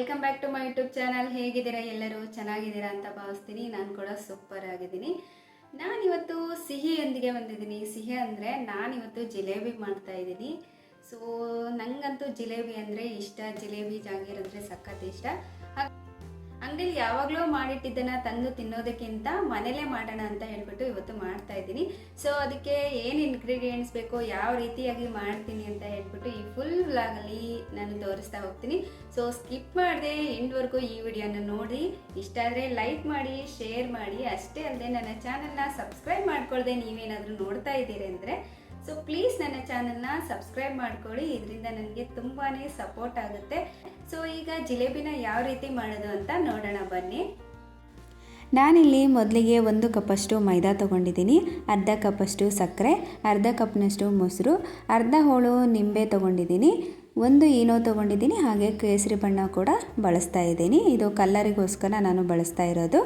Welcome back to my YouTube channel. ಹೇಗಿದ್ದೀರಾ ಎಲ್ಲರೂ? ಚೆನ್ನಾಗಿದ್ದೀರಾ ಅಂತ ಭಾವಿಸ್ತೀನಿ. ನಾನು ಕೂಡ ಸೂಪರ್ ಆಗಿದ್ದೀನಿ. ನಾನಿವತ್ತು ಸಿಹಿಯೊಂದಿಗೆ ಬಂದಿದ್ದೀನಿ. ಸಿಹಿ ಅಂದರೆ ನಾನಿವತ್ತು ಜಿಲೇಬಿ ಮಾಡ್ತಾ ಇದ್ದೀನಿ. ಸೊ ನಂಗಂತೂ ಜಿಲೇಬಿ ಅಂದರೆ ಇಷ್ಟ. ಜಿಲೇಬಿ ಜಾಗೀರ್ ಅಂದರೆ ಸಖತ್ ಇಷ್ಟ. ಹಾಗ್- ಯಾವಾಗಲೂ ಮಾಡಿಟ್ಟಿದ್ದನ್ನ ತಂದು ತಿನ್ನೋದಕ್ಕಿಂತ ಮನೇಲೆ ಮಾಡೋಣ ಅಂತ ಹೇಳ್ಬಿಟ್ಟು ಇವತ್ತು ಮಾಡ್ತಾ ಇದ್ದೀನಿ. ಸೊ ಅದಕ್ಕೆ ಏನು ಇನ್ಗ್ರೀಡಿಯೆಂಟ್ಸ್ ಬೇಕು ಯಾವ ರೀತಿಯಾಗಿ ಮಾಡ್ತೀನಿ ಅಂತ ಹೇಳ್ಬಿಟ್ಟು ಈ ಫುಲ್ ವ್ಲಾಗಲ್ಲಿ ನಾನು ತೋರಿಸ್ತಾ ಹೋಗ್ತೀನಿ. ಸೊ ಸ್ಕಿಪ್ ಮಾಡದೆ ಎಂಡ್ವರೆಗೂ ಈ ವಿಡಿಯೋನ ನೋಡಿ. ಇಷ್ಟ ಆದರೆ ಲೈಕ್ ಮಾಡಿ ಶೇರ್ ಮಾಡಿ. ಅಷ್ಟೇ ಅಲ್ಲದೆ ನನ್ನ ಚಾನಲ್ನ ಸಬ್ಸ್ಕ್ರೈಬ್ ಮಾಡ್ಕೊಳ್ದೆ ನೀವೇನಾದರೂ ನೋಡ್ತಾ ಇದ್ದೀರಿ ಅಂದರೆ. ಸೊ ಪ್ಲೀಸ್ ನನ್ನ ಚಾನಲ್ನ ಸಬ್ಸ್ಕ್ರೈಬ್ ಮಾಡ್ಕೊಳ್ಳಿ. ಇದರಿಂದ ನನಗೆ ತುಂಬಾ ಸಪೋರ್ಟ್ ಆಗುತ್ತೆ. ಸೊ, ಈಗ ಜಿಲೇಬಿನ ಯಾವ ರೀತಿ ಮಾಡೋದು ಅಂತ ನೋಡೋಣ, ಬನ್ನಿ. ನಾನಿಲ್ಲಿ ಮೊದಲಿಗೆ ಒಂದು ಕಪ್ಪಷ್ಟು ಮೈದಾ ತೊಗೊಂಡಿದ್ದೀನಿ, ಅರ್ಧ ಕಪ್ಪಷ್ಟು ಸಕ್ಕರೆ, ಅರ್ಧ ಕಪ್ನಷ್ಟು ಮೊಸರು, ಅರ್ಧ ಹೋಳು ನಿಂಬೆ ತೊಗೊಂಡಿದ್ದೀನಿ, ಒಂದು ಏನೋ ತೊಗೊಂಡಿದ್ದೀನಿ, ಹಾಗೆ ಕೇಸರಿ ಬಣ್ಣ ಕೂಡ ಬಳಸ್ತಾ ಇದ್ದೀನಿ. ಇದು ಕಲ್ಲರಿಗೋಸ್ಕರ ನಾನು ಬಳಸ್ತಾ ಇರೋದು.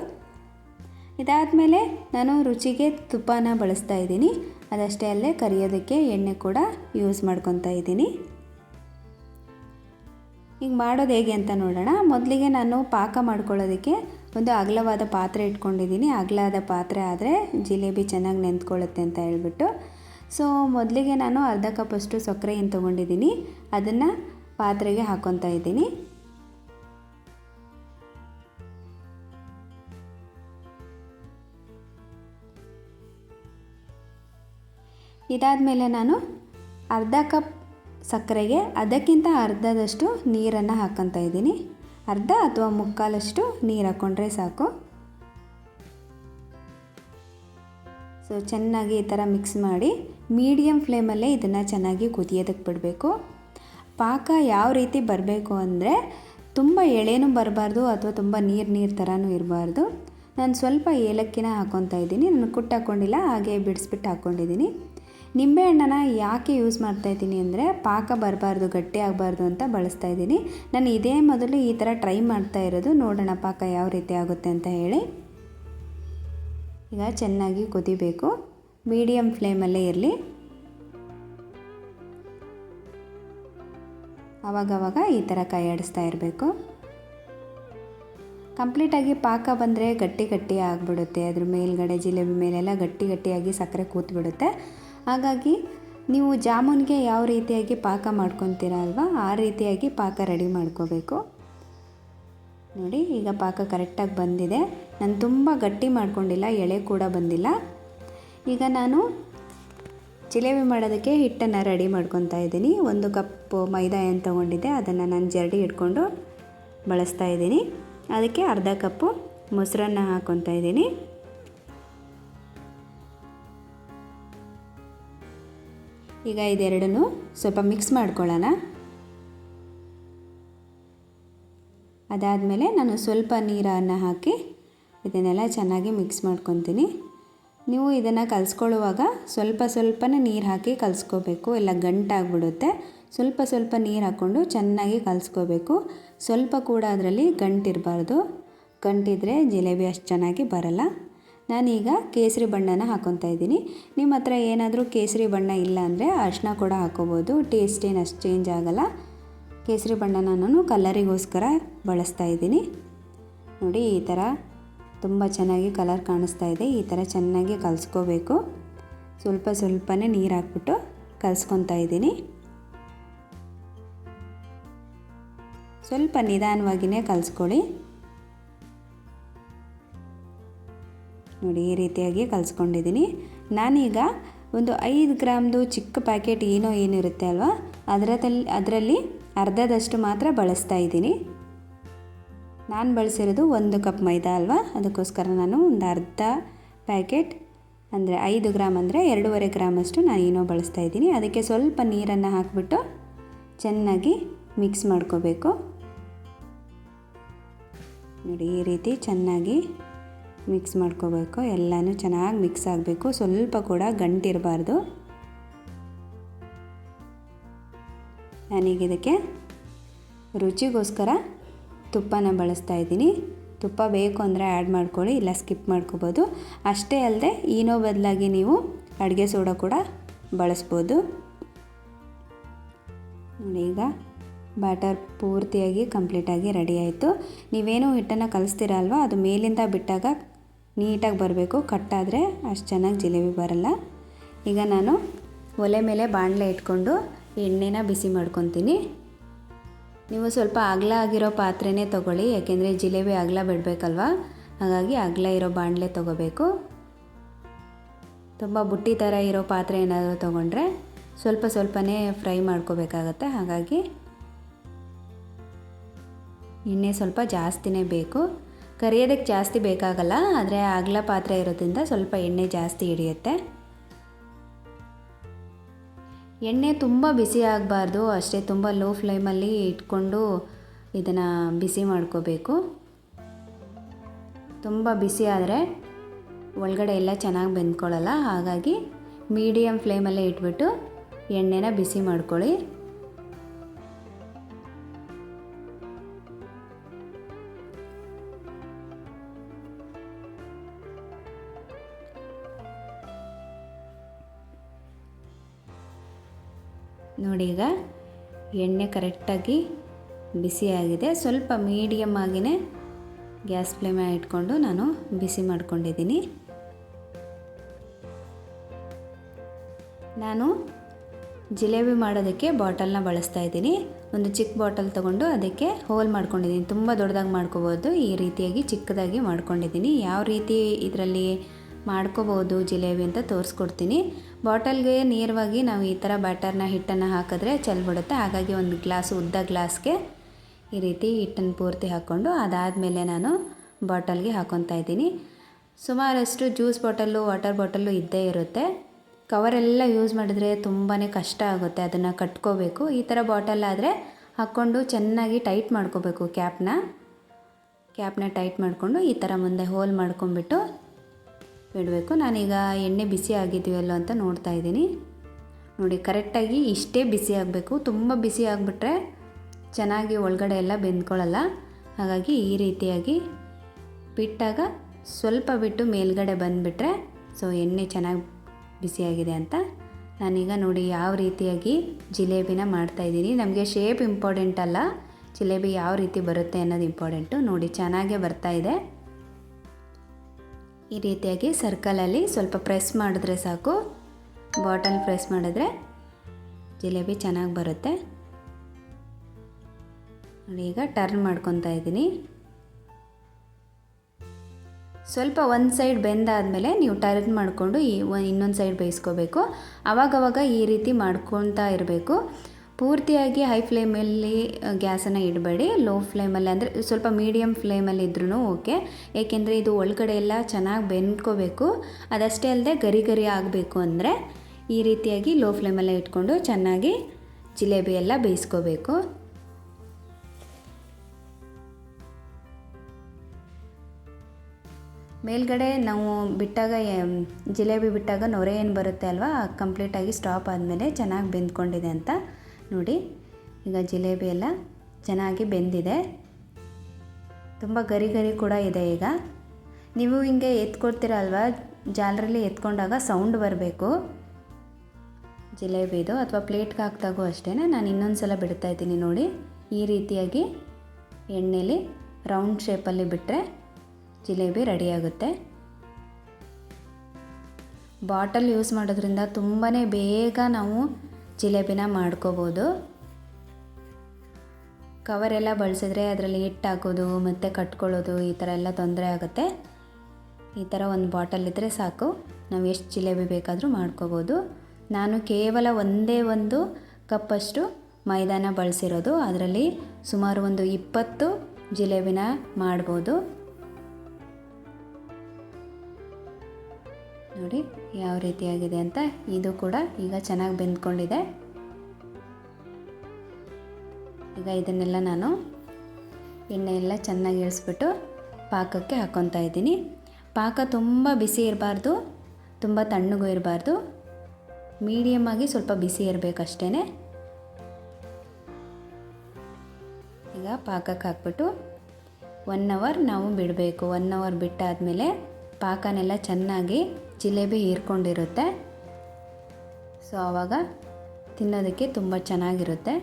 ಇದಾದಮೇಲೆ ನಾನು ರುಚಿಗೆ ತುಪ್ಪನ ಬಳಸ್ತಾ ಇದ್ದೀನಿ, ಅದಷ್ಟೇ ಅಲ್ಲೇ ಕರಿಯೋದಕ್ಕೆ ಎಣ್ಣೆ ಕೂಡ ಯೂಸ್ ಮಾಡ್ಕೊತಾ ಇದ್ದೀನಿ. ಈಗ ಮಾಡೋದು ಹೇಗೆ ಅಂತ ನೋಡೋಣ. ಮೊದಲಿಗೆ ನಾನು ಪಾಕ ಮಾಡ್ಕೊಳ್ಳೋದಕ್ಕೆ ಒಂದು ಅಗಲವಾದ ಪಾತ್ರೆ ಇಟ್ಕೊಂಡಿದ್ದೀನಿ. ಅಗಲಾದ ಪಾತ್ರೆ ಆದರೆ ಜಿಲೇಬಿ ಚೆನ್ನಾಗಿ ನೆಂತ್ಕೊಳ್ಳುತ್ತೆ ಅಂತ ಹೇಳ್ಬಿಟ್ಟು. ಸೊ ಮೊದಲಿಗೆ ನಾನು ಅರ್ಧ ಕಪ್ಪಷ್ಟು ಸಕ್ಕರೆ ಏನು ತೊಗೊಂಡಿದ್ದೀನಿ. ಅದನ್ನು ಪಾತ್ರೆಗೆ ಹಾಕ್ಕೊತಾ ಇದ್ದೀನಿ. ಇದಾದ ಮೇಲೆ ನಾನು ಅರ್ಧ ಕಪ್ ಸಕ್ಕರೆಗೆ ಅದಕ್ಕಿಂತ ಅರ್ಧದಷ್ಟು ನೀರನ್ನು ಹಾಕ್ಕೊತಾ ಇದ್ದೀನಿ. ಅರ್ಧ ಅಥವಾ ಮುಕ್ಕಾಲಷ್ಟು ನೀರು ಹಾಕ್ಕೊಂಡ್ರೆ ಸಾಕು. ಸೊ ಚೆನ್ನಾಗಿ ಈ ಥರ ಮಿಕ್ಸ್ ಮಾಡಿ ಮೀಡಿಯಮ್ ಫ್ಲೇಮಲ್ಲೇ ಇದನ್ನು ಚೆನ್ನಾಗಿ ಕುದಿಯೋದಕ್ಕೆ ಬಿಡಬೇಕು. ಪಾಕ ಯಾವ ರೀತಿ ಬರಬೇಕು ಅಂದರೆ ತುಂಬ ಎಳೆನೂ ಬರಬಾರ್ದು ಅಥವಾ ತುಂಬ ನೀರು ನೀರು ಥರನೂ ಇರಬಾರ್ದು. ನಾನು ಸ್ವಲ್ಪ ಏಲಕ್ಕಿನ ಹಾಕ್ಕೊತಾ ಇದ್ದೀನಿ. ನಾನು ಕುಟ್ಟು ಹಾಕ್ಕೊಂಡಿಲ್ಲ ಹಾಗೆ ಬಿಡಿಸ್ಬಿಟ್ಟು ಹಾಕ್ಕೊಂಡಿದ್ದೀನಿ ನಿಂಬೆಹಣ್ಣನ ಯಾಕೆ ಯೂಸ್ ಮಾಡ್ತಾ ಇದ್ದೀನಿ ಅಂದರೆ ಪಾಕ ಬರಬಾರ್ದು, ಗಟ್ಟಿ ಆಗಬಾರ್ದು ಅಂತ ಬಳಸ್ತಾ ಇದ್ದೀನಿ. ನಾನು ಇದೇ ಮೊದಲು ಈ ಥರ ಟ್ರೈ ಮಾಡ್ತಾ ಇರೋದು. ನೋಡೋಣ ಪಾಕ ಯಾವ ರೀತಿ ಆಗುತ್ತೆ ಅಂತ ಹೇಳಿ. ಈಗ ಚೆನ್ನಾಗಿ ಕುದಿಬೇಕು. ಮೀಡಿಯಮ್ ಫ್ಲೇಮಲ್ಲೇ ಇರಲಿ. ಆವಾಗವಾಗ ಈ ಥರ ಕೈ ಆಡಿಸ್ತಾ ಇರಬೇಕು. ಕಂಪ್ಲೀಟಾಗಿ ಪಾಕ ಬಂದರೆ ಗಟ್ಟಿ ಗಟ್ಟಿ ಆಗಿಬಿಡುತ್ತೆ. ಅದ್ರ ಮೇಲ್ಗಡೆ ಜಿಲೇಬಿ ಮೇಲೆಲ್ಲ ಗಟ್ಟಿ ಗಟ್ಟಿಯಾಗಿ ಸಕ್ಕರೆ ಕೂತ್ಬಿಡುತ್ತೆ. ಹಾಗಾಗಿ ನೀವು ಜಾಮೂನ್ಗೆ ಯಾವ ರೀತಿಯಾಗಿ ಪಾಕ ಮಾಡ್ಕೊತೀರ ಅಲ್ವಾ, ಆ ರೀತಿಯಾಗಿ ಪಾಕ ರೆಡಿ ಮಾಡ್ಕೋಬೇಕು. ನೋಡಿ, ಈಗ ಪಾಕ ಕರೆಕ್ಟಾಗಿ ಬಂದಿದೆ. ನಾನು ತುಂಬ ಗಟ್ಟಿ ಮಾಡ್ಕೊಂಡಿಲ್ಲ, ಎಳೆ ಕೂಡ ಬಂದಿಲ್ಲ. ಈಗ ನಾನು ಜಿಲೇಬಿ ಮಾಡೋದಕ್ಕೆ ಹಿಟ್ಟನ್ನು ರೆಡಿ ಮಾಡ್ಕೊತಾ ಇದ್ದೀನಿ. ಒಂದು ಕಪ್ ಮೈದಾ ಏನು ತೊಗೊಂಡಿದ್ದೆ, ಅದನ್ನು ನಾನು ಜರಡಿ ಇಟ್ಕೊಂಡು ಬಳಸ್ತಾ ಇದ್ದೀನಿ. ಅದಕ್ಕೆ ಅರ್ಧ ಕಪ್ಪು ಮೊಸರನ್ನ ಹಾಕ್ಕೊತಾ ಇದ್ದೀನಿ. ಈಗ ಇದೆರಡನ್ನು ಸ್ವಲ್ಪ ಮಿಕ್ಸ್ ಮಾಡ್ಕೊಳ್ಳೋಣ. ಅದಾದಮೇಲೆ ನಾನು ಸ್ವಲ್ಪ ನೀರನ್ನು ಹಾಕಿ ಇದನ್ನೆಲ್ಲ ಚೆನ್ನಾಗಿ ಮಿಕ್ಸ್ ಮಾಡ್ಕೊತೀನಿ. ನೀವು ಇದನ್ನು ಕಲಿಸ್ಕೊಳ್ಳುವಾಗ ಸ್ವಲ್ಪ ಸ್ವಲ್ಪನೇ ನೀರು ಹಾಕಿ ಕಲಿಸ್ಕೋಬೇಕು. ಇಲ್ಲ ಗಂಟಾಗ್ಬಿಡುತ್ತೆ ಸ್ವಲ್ಪ ಸ್ವಲ್ಪ ನೀರು ಹಾಕ್ಕೊಂಡು ಚೆನ್ನಾಗಿ ಕಲಿಸ್ಕೋಬೇಕು. ಸ್ವಲ್ಪ ಕೂಡ ಅದರಲ್ಲಿ ಗಂಟಿರಬಾರ್ದು ಗಂಟಿದ್ರೆ ಜಿಲೇಬಿ ಅಷ್ಟು ಚೆನ್ನಾಗಿ ಬರಲ್ಲ. ನಾನೀಗ ಕೇಸರಿ ಬಣ್ಣನ ಹಾಕ್ಕೊತಾ ಇದ್ದೀನಿ. ನಿಮ್ಮ ಹತ್ರ ಏನಾದರೂ ಕೇಸರಿ ಬಣ್ಣ ಇಲ್ಲ ಅಂದರೆ ಅರಿಶಿನ ಕೂಡ ಹಾಕ್ಕೋಬೋದು ಟೇಸ್ಟ್ ಏನು ಅಷ್ಟು ಚೇಂಜ್ ಆಗೋಲ್ಲ. ಕೇಸರಿ ಬಣ್ಣನ ನಾನು ಕಲರಿಗೋಸ್ಕರ ಬಳಸ್ತಾ ಇದ್ದೀನಿ. ನೋಡಿ, ಈ ಥರ ತುಂಬ ಚೆನ್ನಾಗಿ ಕಲರ್ ಕಾಣಿಸ್ತಾ ಇದೆ. ಈ ಥರ ಚೆನ್ನಾಗಿ ಕಲಿಸ್ಕೋಬೇಕು. ಸ್ವಲ್ಪ ಸ್ವಲ್ಪನೇ ನೀರು ಹಾಕ್ಬಿಟ್ಟು ಕಲಿಸ್ಕೊತಾ ಇದ್ದೀನಿ. ಸ್ವಲ್ಪ ನಿಧಾನವಾಗಿಯೇ ಕಲಿಸ್ಕೊಳ್ಳಿ. ನೋಡಿ, ಈ ರೀತಿಯಾಗಿ ಕಲಿಸ್ಕೊಂಡಿದ್ದೀನಿ. ನಾನೀಗ ಒಂದು ಐದು ಗ್ರಾಮ್ದು ಚಿಕ್ಕ ಪ್ಯಾಕೆಟ್ ಏನೋ ಏನಿರುತ್ತೆ ಅಲ್ವಾ? ಅದರಲ್ಲಿ ಅದರಲ್ಲಿ ಅರ್ಧದಷ್ಟು ಮಾತ್ರ ಬಳಸ್ತಾ ಇದ್ದೀನಿ. ನಾನು ಬಳಸಿರೋದು ಒಂದು ಕಪ್ ಮೈದಾ ಅಲ್ವಾ? ಅದಕ್ಕೋಸ್ಕರ ನಾನು ಒಂದು ಅರ್ಧ ಪ್ಯಾಕೆಟ್, ಅಂದರೆ ಐದು ಗ್ರಾಮ್ ಅಂದರೆ ಎರಡೂವರೆ ಗ್ರಾಮಷ್ಟು ನಾನು ಏನೋ ಬಳಸ್ತಾ ಇದ್ದೀನಿ. ಅದಕ್ಕೆ ಸ್ವಲ್ಪ ನೀರನ್ನು ಹಾಕಿಬಿಟ್ಟು ಚೆನ್ನಾಗಿ ಮಿಕ್ಸ್ ಮಾಡ್ಕೋಬೇಕು. ನೋಡಿ, ಈ ರೀತಿ ಚೆನ್ನಾಗಿ ಮಿಕ್ಸ್ ಮಾಡ್ಕೋಬೇಕು. ಎಲ್ಲನೂ ಚೆನ್ನಾಗಿ ಮಿಕ್ಸ್ ಆಗಬೇಕು. ಸ್ವಲ್ಪ ಕೂಡ ಗಂಟಿರಬಾರ್ದು. ಇದಕ್ಕೆ ರುಚಿಗೋಸ್ಕರ ತುಪ್ಪನ ಬಳಸ್ತಾ ಇದ್ದೀನಿ. ತುಪ್ಪ ಬೇಕು ಅಂದರೆ ಆ್ಯಡ್ ಮಾಡ್ಕೊಳ್ಳಿ, ಇಲ್ಲ ಸ್ಕಿಪ್ ಮಾಡ್ಕೋಬೋದು. ಅಷ್ಟೇ ಅಲ್ಲದೆ ಈನೋ ಬದಲಾಗಿ ನೀವು ಅಡುಗೆ ಸೋಡಾ ಕೂಡ ಬಳಸ್ಬೋದು. ಈಗ ಬ್ಯಾಟರ್ ಪೂರ್ತಿಯಾಗಿ ಕಂಪ್ಲೀಟಾಗಿ ರೆಡಿ ಆಯಿತು. ನೀವೇನು ಹಿಟ್ಟನ್ನು ಕಲಿಸ್ತೀರಲ್ವ ಅದು ಮೇಲಿಂದ ಬಿಟ್ಟಾಗ ನೀಟಾಗಿ ಬರಬೇಕು. ಕಟ್ಟಾದರೆ ಅಷ್ಟು ಚೆನ್ನಾಗಿ ಜಿಲೇಬಿ ಬರಲ್ಲ. ಈಗ ನಾನು ಒಲೆ ಮೇಲೆ ಬಾಣಲೆ ಇಟ್ಕೊಂಡು ಎಣ್ಣೆನ ಬಿಸಿ ಮಾಡ್ಕೊತೀನಿ. ನೀವು ಸ್ವಲ್ಪ ಅಗಲ ಆಗಿರೋ ಪಾತ್ರೆನೇ ತೊಗೊಳ್ಳಿ, ಯಾಕೆಂದರೆ ಜಿಲೇಬಿ ಅಗಲ ಬಿಡಬೇಕಲ್ವ? ಹಾಗಾಗಿ ಅಗಲ ಇರೋ ಬಾಣಲೆ ತೊಗೋಬೇಕು. ತುಂಬ ಬುಟ್ಟಿ ಥರ ಇರೋ ಪಾತ್ರೆ ಏನಾದರೂ ತೊಗೊಂಡ್ರೆ ಸ್ವಲ್ಪ ಸ್ವಲ್ಪನೇ ಫ್ರೈ ಮಾಡ್ಕೋಬೇಕಾಗತ್ತೆ. ಹಾಗಾಗಿ ಎಣ್ಣೆ ಸ್ವಲ್ಪ ಜಾಸ್ತಿನೇ ಬೇಕು. ಕರಿಯೋದಕ್ಕೆ ಜಾಸ್ತಿ ಬೇಕಾಗಲ್ಲ, ಆದರೆ ಅಗಲ ಪಾತ್ರೆ ಇರೋದ್ರಿಂದ ಸ್ವಲ್ಪ ಎಣ್ಣೆ ಜಾಸ್ತಿ ಹಿಡಿಯುತ್ತೆ. ಎಣ್ಣೆ ತುಂಬ ಬಿಸಿ ಆಗಬಾರ್ದು, ಅಷ್ಟೇ ತುಂಬ ಲೋ ಫ್ಲೇಮಲ್ಲಿ ಇಟ್ಕೊಂಡು ಇದನ್ನು ಬಿಸಿ ಮಾಡ್ಕೋಬೇಕು. ತುಂಬ ಬಿಸಿ ಆದರೆ ಒಳಗಡೆ ಎಲ್ಲ ಚೆನ್ನಾಗಿ ಬೆಂದ್ಕೊಳ್ಳಲ್ಲ, ಹಾಗಾಗಿ ಮೀಡಿಯಮ್ ಫ್ಲೇಮಲ್ಲೇ ಇಟ್ಬಿಟ್ಟು ಎಣ್ಣೆನ ಬಿಸಿ ಮಾಡ್ಕೊಳ್ಳಿ. ನೋಡಿ ಈಗ ಎಣ್ಣೆ ಕರೆಕ್ಟಾಗಿ ಬಿಸಿಯಾಗಿದೆ. ಸ್ವಲ್ಪ ಮೀಡಿಯಮ್ ಆಗಿನೇ ಗ್ಯಾಸ್ ಫ್ಲೇಮ್ ಇಟ್ಕೊಂಡು ನಾನು ಬಿಸಿ ಮಾಡ್ಕೊಂಡಿದ್ದೀನಿ. ನಾನು ಜಿಲೇಬಿ ಮಾಡೋದಕ್ಕೆ ಬಾಟಲ್ನ ಬಳಸ್ತಾ ಇದ್ದೀನಿ. ಒಂದು ಚಿಕ್ಕ ಬಾಟಲ್ ತೊಗೊಂಡು ಅದಕ್ಕೆ ಹೋಲ್ ಮಾಡ್ಕೊಂಡಿದ್ದೀನಿ. ತುಂಬ ದೊಡ್ಡದಾಗಿ ಮಾಡ್ಕೋಬೋದು. ಈ ರೀತಿಯಾಗಿ ಚಿಕ್ಕದಾಗಿ ಮಾಡ್ಕೊಂಡಿದ್ದೀನಿ. ಯಾವ ರೀತಿ ಇದರಲ್ಲಿ ಮಾಡ್ಕೋಬೋದು ಜಿಲೇಬಿ ಅಂತ ತೋರಿಸ್ಕೊಡ್ತೀನಿ. ಬಾಟಲ್ಗೆ ನೇರವಾಗಿ ನಾವು ಈ ಥರ ಬ್ಯಾಟರ್ನ, ಹಿಟ್ಟನ್ನು ಹಾಕಿದ್ರೆ ಚೆಲ್ಬಿಡುತ್ತೆ. ಹಾಗಾಗಿ ಒಂದು ಗ್ಲಾಸ್, ಉದ್ದ ಗ್ಲಾಸ್ಗೆ ಈ ರೀತಿ ಹಿಟ್ಟನ್ನು ಪೂರ್ತಿ ಹಾಕ್ಕೊಂಡು ಅದಾದಮೇಲೆ ನಾನು ಬಾಟಲ್ಗೆ ಹಾಕ್ಕೊತಾ ಇದ್ದೀನಿ. ಸುಮಾರಷ್ಟು ಜ್ಯೂಸ್ ಬಾಟಲ್ಲು, ವಾಟರ್ ಬಾಟಲ್ಲು ಇದ್ದೇ ಇರುತ್ತೆ. ಕವರೆಲ್ಲ ಯೂಸ್ ಮಾಡಿದ್ರೆ ತುಂಬಾ ಕಷ್ಟ ಆಗುತ್ತೆ ಅದನ್ನು ಕಟ್ಕೋಬೇಕು. ಈ ಥರ ಬಾಟಲ್ ಆದರೆ ಹಾಕ್ಕೊಂಡು ಚೆನ್ನಾಗಿ ಟೈಟ್ ಮಾಡ್ಕೋಬೇಕು ಕ್ಯಾಪ್ನ. ಕ್ಯಾಪ್ನ ಟೈಟ್ ಮಾಡಿಕೊಂಡು ಈ ಥರ ಮುಂದೆ ಹೋಲ್ ಮಾಡ್ಕೊಂಬಿಟ್ಟು ಬಿಡಬೇಕು. ನಾನೀಗ ಎಣ್ಣೆ ಬಿಸಿ ಆಗಿದೆಯಲ್ಲೋ ಅಂತ ನೋಡ್ತಾ ಇದ್ದೀನಿ. ನೋಡಿ, ಕರೆಕ್ಟಾಗಿ ಇಷ್ಟೇ ಬಿಸಿ ಆಗಬೇಕು. ತುಂಬ ಬಿಸಿ ಆಗಿಬಿಟ್ರೆ ಚೆನ್ನಾಗಿ ಒಳಗಡೆ ಎಲ್ಲ ಬೆಂದ್ಕೊಳ್ಳಲ್ಲ. ಹಾಗಾಗಿ ಈ ರೀತಿಯಾಗಿ ಬಿಟ್ಟಾಗ ಸ್ವಲ್ಪ ಬಿಟ್ಟು ಮೇಲ್ಗಡೆ ಬಂದುಬಿಟ್ರೆ ಸೊ ಎಣ್ಣೆ ಚೆನ್ನಾಗಿ ಬಿಸಿಯಾಗಿದೆ ಅಂತ ನಾನೀಗ ನೋಡಿ ಯಾವ ರೀತಿಯಾಗಿ ಜಿಲೇಬಿನ ಮಾಡ್ತಾಯಿದ್ದೀನಿ ನಮಗೆ ಶೇಪ್ ಇಂಪಾರ್ಟೆಂಟ್ ಅಲ್ಲ. ಜಿಲೇಬಿ ಯಾವ ರೀತಿ ಬರುತ್ತೆ ಅನ್ನೋದು ಇಂಪಾರ್ಟೆಂಟು. ನೋಡಿ, ಚೆನ್ನಾಗೇ ಇದೆ. ಈ ರೀತಿಯಾಗಿ ಸರ್ಕಲಲ್ಲಿ ಸ್ವಲ್ಪ ಪ್ರೆಸ್ ಮಾಡಿದ್ರೆ ಸಾಕು. ಬಾಟಲ್ ಪ್ರೆಸ್ ಮಾಡಿದ್ರೆ ಜಿಲೇಬಿ ಚೆನ್ನಾಗಿ ಬರುತ್ತೆ. ಈಗ ಟರ್ನ್ ಮಾಡ್ಕೊತಾ ಇದ್ದೀನಿ. ಸ್ವಲ್ಪ ಒಂದು ಸೈಡ್ ಬೆಂದಾದಮೇಲೆ ನೀವು ಟರ್ನ್ ಮಾಡಿಕೊಂಡು ಈ ಇನ್ನೊಂದು ಸೈಡ್ ಬೇಯಿಸ್ಕೋಬೇಕು. ಆವಾಗವಾಗ ಈ ರೀತಿ ಮಾಡ್ಕೊತಾ ಇರಬೇಕು. ಪೂರ್ತಿಯಾಗಿ ಹೈ ಫ್ಲೇಮಲ್ಲಿ ಗ್ಯಾಸನ್ನು ಇಡಬೇಡಿ. ಲೋ ಫ್ಲೇಮಲ್ಲಿ ಅಂದರೆ ಸ್ವಲ್ಪ ಮೀಡಿಯಮ್ ಫ್ಲೇಮಲ್ಲಿ ಇದ್ರೂ ಓಕೆ ಏಕೆಂದರೆ ಇದು ಒಳಗಡೆ ಎಲ್ಲ ಚೆನ್ನಾಗಿ ಬೆಂದ್ಕೋಬೇಕು. ಅದಷ್ಟೇ ಅಲ್ಲದೆ ಗರಿ ಗರಿ ಆಗಬೇಕು ಅಂದರೆ ಈ ರೀತಿಯಾಗಿ ಲೋ ಫ್ಲೇಮಲ್ಲೇ ಇಟ್ಕೊಂಡು ಚೆನ್ನಾಗಿ ಜಿಲೇಬಿ ಎಲ್ಲ ಬೇಯಿಸ್ಕೋಬೇಕು. ಮೇಲ್ಗಡೆ ನಾವು ಬಿಟ್ಟಾಗ ಜಿಲೇಬಿ ಬಿಟ್ಟಾಗ ನೊರೆ ಏನು ಬರುತ್ತೆ ಅಲ್ವಾ? ಕಂಪ್ಲೀಟಾಗಿ ಸ್ಟಾಪ್ ಆದಮೇಲೆ ಚೆನ್ನಾಗಿ ಬೆಂದ್ಕೊಂಡಿದೆ ಅಂತ. ನೋಡಿ, ಈಗ ಜಿಲೇಬಿ ಎಲ್ಲ ಚೆನ್ನಾಗಿ ಬೆಂದಿದೆ. ತುಂಬ ಗರಿ ಗರಿ ಕೂಡ ಇದೆ ಈಗ. ನೀವು ಹಿಂಗೆ ಎತ್ಕೊಡ್ತೀರಲ್ವ ಜಾಲರಲ್ಲಿ ಎತ್ಕೊಂಡಾಗ ಸೌಂಡ್ ಬರಬೇಕು. ಜಿಲೇಬಿದು ಅಥವಾ ಪ್ಲೇಟ್ಗೆ ಹಾಕ್ದಾಗೂ ಅಷ್ಟೇ ನಾನು ಇನ್ನೊಂದು ಸಲ ಬಿಡ್ತಾ ಇದ್ದೀನಿ ನೋಡಿ. ಈ ರೀತಿಯಾಗಿ ಎಣ್ಣೆಲಿ ರೌಂಡ್ ಶೇಪಲ್ಲಿ ಬಿಟ್ಟರೆ ಜಿಲೇಬಿ ರೆಡಿಯಾಗುತ್ತೆ ಬಾಟಲ್ ಯೂಸ್ ಮಾಡೋದ್ರಿಂದ ತುಂಬಾ ಬೇಗ ನಾವು ಜಿಲೇಬಿನ ಮಾಡ್ಕೋಬೋದು. ಕವರೆಲ್ಲ ಬಳಸಿದ್ರೆ ಅದರಲ್ಲಿ ಹಿಟ್ಟು ಹಾಕೋದು ಮತ್ತು ಕಟ್ಕೊಳ್ಳೋದು ಈ ಥರ ಎಲ್ಲ ತೊಂದರೆ ಆಗುತ್ತೆ. ಈ ಥರ ಒಂದು ಬಾಟಲ್ ಇದ್ದರೆ ಸಾಕು. ನಾವು ಎಷ್ಟು ಜಿಲೇಬಿ ಬೇಕಾದರೂ ಮಾಡ್ಕೋಬೋದು. ನಾನು ಕೇವಲ ಒಂದೇ ಒಂದು ಕಪ್ಪಷ್ಟು ಮೈದಾನ ಬಳಸಿರೋದು. ಅದರಲ್ಲಿ ಸುಮಾರು ಒಂದು ಇಪ್ಪತ್ತು ಜಿಲೇಬಿನ ಮಾಡ್ಬೋದು. ನೋಡಿ ಯಾವ ರೀತಿಯಾಗಿದೆ ಅಂತ. ಇದು ಕೂಡ ಈಗ ಚೆನ್ನಾಗಿ ಬೆಂದ್ಕೊಂಡಿದೆ. ಈಗ ಇದನ್ನೆಲ್ಲ ನಾನು ಎಣ್ಣೆ ಎಲ್ಲ ಚೆನ್ನಾಗಿ ಇಳಿಸ್ಬಿಟ್ಟು ಪಾಕಕ್ಕೆ ಹಾಕ್ಕೊತಾ ಇದ್ದೀನಿ. ಪಾಕ ತುಂಬ ಬಿಸಿ ಇರಬಾರ್ದು, ತುಂಬ ತಣ್ಣಗೂ ಇರಬಾರ್ದು. ಮೀಡಿಯಮ್ ಆಗಿ ಸ್ವಲ್ಪ ಬಿಸಿ ಇರಬೇಕಷ್ಟೇ ಈಗ ಪಾಕಕ್ಕೆ ಹಾಕ್ಬಿಟ್ಟು ಒನ್ ಅವರ್ ನಾವು ಬಿಡಬೇಕು. ಒನ್ ಅವರ್ ಬಿಟ್ಟಾದಮೇಲೆ ಪಾಕನೆಲ್ಲ ಚೆನ್ನಾಗಿ ಜಿಲೇಬಿ ಹೀರ್ಕೊಂಡಿರುತ್ತೆ. ಸೊ ಆವಾಗ ತಿನ್ನೋದಕ್ಕೆ ತುಂಬ ಚೆನ್ನಾಗಿರುತ್ತೆ.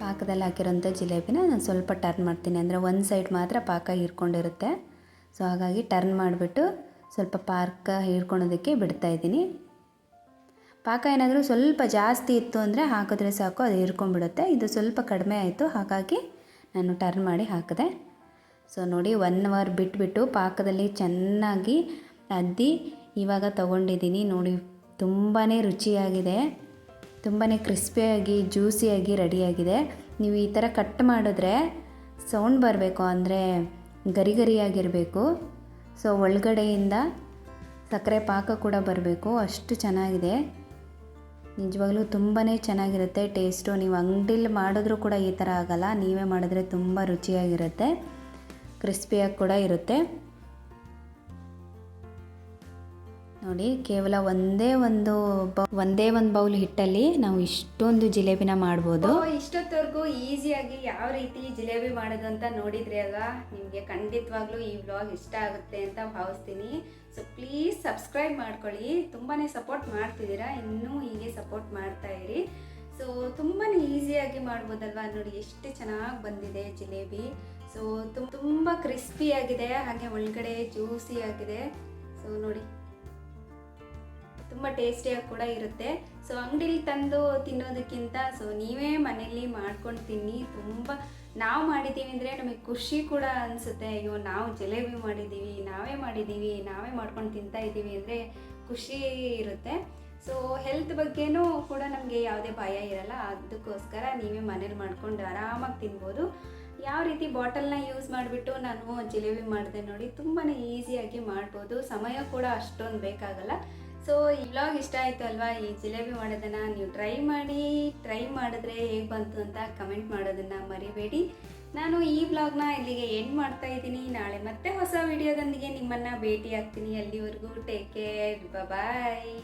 ಪಾಕದಲ್ಲಿ ಹಾಕಿರೋಂಥ ಜಿಲೇಬಿನ ನಾನು ಸ್ವಲ್ಪ ಟರ್ನ್ ಮಾಡ್ತೀನಿ. ಅಂದರೆ ಒಂದು ಸೈಡ್ ಮಾತ್ರ ಪಾಕ ಹೀರ್ಕೊಂಡಿರುತ್ತೆ. ಸೊ ಹಾಗಾಗಿ ಟರ್ನ್ ಮಾಡಿಬಿಟ್ಟು ಸ್ವಲ್ಪ ಪಾಕ ಹೀರ್ಕೊಳೋದಕ್ಕೆ ಬಿಡ್ತಾಯಿದ್ದೀನಿ ಪಾಕ ಏನಾದರೂ ಸ್ವಲ್ಪ ಜಾಸ್ತಿ ಇತ್ತು ಅಂದರೆ ಹಾಕಿದ್ರೆ ಸಾಕು, ಅದು ಹೀರ್ಕೊಂಡ್ಬಿಡುತ್ತೆ. ಇದು ಸ್ವಲ್ಪ ಕಡಿಮೆ ಆಯಿತು, ಹಾಗಾಗಿ ನಾನು ಟರ್ನ್ ಮಾಡಿ ಹಾಕಿದೆ. ಸೊ ನೋಡಿ ಒನ್ ಅವರ್ ಬಿಟ್ಬಿಟ್ಟು ಪಾಕದಲ್ಲಿ ಚೆನ್ನಾಗಿ ಅದ್ದಿ ಇವಾಗ ತೊಗೊಂಡಿದ್ದೀನಿ. ನೋಡಿ ತುಂಬಾ ರುಚಿಯಾಗಿದೆ. ತುಂಬಾ ಕ್ರಿಸ್ಪಿಯಾಗಿ ಜ್ಯೂಸಿಯಾಗಿ ರೆಡಿಯಾಗಿದೆ ನೀವು ಈ ಥರ ಕಟ್ ಮಾಡಿದ್ರೆ ಸೌಂಡ್ ಬರಬೇಕು, ಅಂದರೆ ಗರಿ ಗರಿಯಾಗಿರಬೇಕು. ಸೊ ಒಳಗಡೆಯಿಂದ ಸಕ್ಕರೆ ಪಾಕ ಕೂಡ ಬರಬೇಕು. ಅಷ್ಟು ಚೆನ್ನಾಗಿದೆ. ನಿಜವಾಗ್ಲೂ ತುಂಬಾ ಚೆನ್ನಾಗಿರುತ್ತೆ ಟೇಸ್ಟು. ನೀವು ಅಂಗಡಿಲಿ ಮಾಡಿದ್ರೂ ಕೂಡ ಈ ಥರ ಆಗಲ್ಲ. ನೀವೇ ಮಾಡಿದ್ರೆ ತುಂಬ ರುಚಿಯಾಗಿರುತ್ತೆ. ಕ್ರಿಸ್ಪಿಯಾಗಿ ಕೂಡ ಇರುತ್ತೆ. ನೋಡಿ, ಕೇವಲ ಒಂದೇ ಒಂದು ಒಂದೇ ಒಂದು ಬೌಲ್ ಹಿಟ್ಟಲ್ಲಿ ನಾವು ಇಷ್ಟೊಂದು ಜಿಲೇಬಿನ ಮಾಡ್ಬೋದು. ಇಷ್ಟೊತ್ತವರೆಗೂ ಈಸಿಯಾಗಿ ಯಾವ ರೀತಿ ಜಿಲೇಬಿ ಮಾಡೋದು ಅಂತ ನೋಡಿದ್ರಿ ಅಲ್ವಾ? ನಿಮಗೆ ಖಂಡಿತವಾಗ್ಲೂ ಈ ವ್ಲಾಗ್ ಇಷ್ಟ ಆಗುತ್ತೆ ಅಂತ ಭಾವಿಸ್ತೀನಿ. ಸೊ ಪ್ಲೀಸ್ ಸಬ್ಸ್ಕ್ರೈಬ್ ಮಾಡ್ಕೊಳ್ಳಿ. ತುಂಬಾ ಸಪೋರ್ಟ್ ಮಾಡ್ತಿದ್ದೀರಾ, ಇನ್ನೂ ಹೀಗೆ ಸಪೋರ್ಟ್ ಮಾಡ್ತಾ ಇರಿ. ಸೊ ತುಂಬಾ ಈಸಿಯಾಗಿ ಮಾಡ್ಬೋದಲ್ವಾ? ನೋಡಿ, ಎಷ್ಟು ಚೆನ್ನಾಗಿ ಬಂದಿದೆ ಜಿಲೇಬಿ. ಸೊ ತುಂಬ ಕ್ರಿಸ್ಪಿಯಾಗಿದೆ ಹಾಗೆ ಒಳಗಡೆ ಜ್ಯೂಸಿ ಆಗಿದೆ. ಸೊ ನೋಡಿ. ತುಂಬ ಟೇಸ್ಟಿಯಾಗಿ ಕೂಡ ಇರುತ್ತೆ. ಸೊ ಅಂಗಡಿಲಿ ತಂದು ತಿನ್ನೋದಕ್ಕಿಂತ ಸೊ ನೀವೇ ಮನೇಲಿ ಮಾಡ್ಕೊಂಡು ತಿನ್ನಿ. ತುಂಬ ನಾವು ಮಾಡಿದ್ದೀವಿ ಅಂದರೆ ನಮಗೆ ಖುಷಿ ಕೂಡ ಅನಿಸುತ್ತೆ. ಅಯ್ಯೋ, ನಾವು ಜಲೇಬಿ ಮಾಡಿದ್ದೀವಿ ನಾವೇ ಮಾಡಿದ್ದೀವಿ ನಾವೇ ಮಾಡ್ಕೊಂಡು ತಿಂತಾ ಇದ್ದೀವಿ ಅಂದರೆ ಖುಷಿ ಇರುತ್ತೆ. ಸೊ ಹೆಲ್ತ್ ಬಗ್ಗೆನೂ ಕೂಡ ನಮಗೆ ಯಾವುದೇ ಭಯ ಇರಲ್ಲ. ಅದಕ್ಕೋಸ್ಕರ ನೀವೇ ಮನೇಲಿ ಮಾಡ್ಕೊಂಡು ಆರಾಮಾಗಿ ತಿನ್ಬೋದು. ಯಾವ ರೀತಿ ಬಾಟಲ್ನ ಯೂಸ್ ಮಾಡಿಬಿಟ್ಟು ನಾನು ಜಿಲೇಬಿ ಮಾಡಿದೆ ನೋಡಿ ತುಂಬಾ ಈಸಿಯಾಗಿ ಮಾಡ್ಬೋದು. ಸಮಯ ಕೂಡ ಅಷ್ಟೊಂದು ಬೇಕಾಗಲ್ಲ. ಸೊ ಈ ವ್ಲಾಗ್ ಇಷ್ಟ ಆಯಿತು ಅಲ್ವಾ ಈ ಜಿಲೇಬಿ ಮಾಡೋದನ್ನು ನೀವು ಟ್ರೈ ಮಾಡಿ ಟ್ರೈ ಮಾಡಿದ್ರೆ ಹೇಗೆ ಬಂತು ಅಂತ ಕಮೆಂಟ್ ಮಾಡೋದನ್ನು ಮರಿಬೇಡಿ. ನಾನು ಈ ವ್ಲಾಗ್ನ ಇಲ್ಲಿಗೆ ಎಂಡ್ ಮಾಡ್ತಾ ಇದ್ದೀನಿ. ನಾಳೆ ಮತ್ತೆ ಹೊಸ ವಿಡಿಯೋದೊಂದಿಗೆ ನಿಮ್ಮನ್ನು ಭೇಟಿ ಆಗ್ತೀನಿ ಅಲ್ಲಿವರೆಗೂ ಟೇಕ್ ಕೇರ್ ಬಾಯ್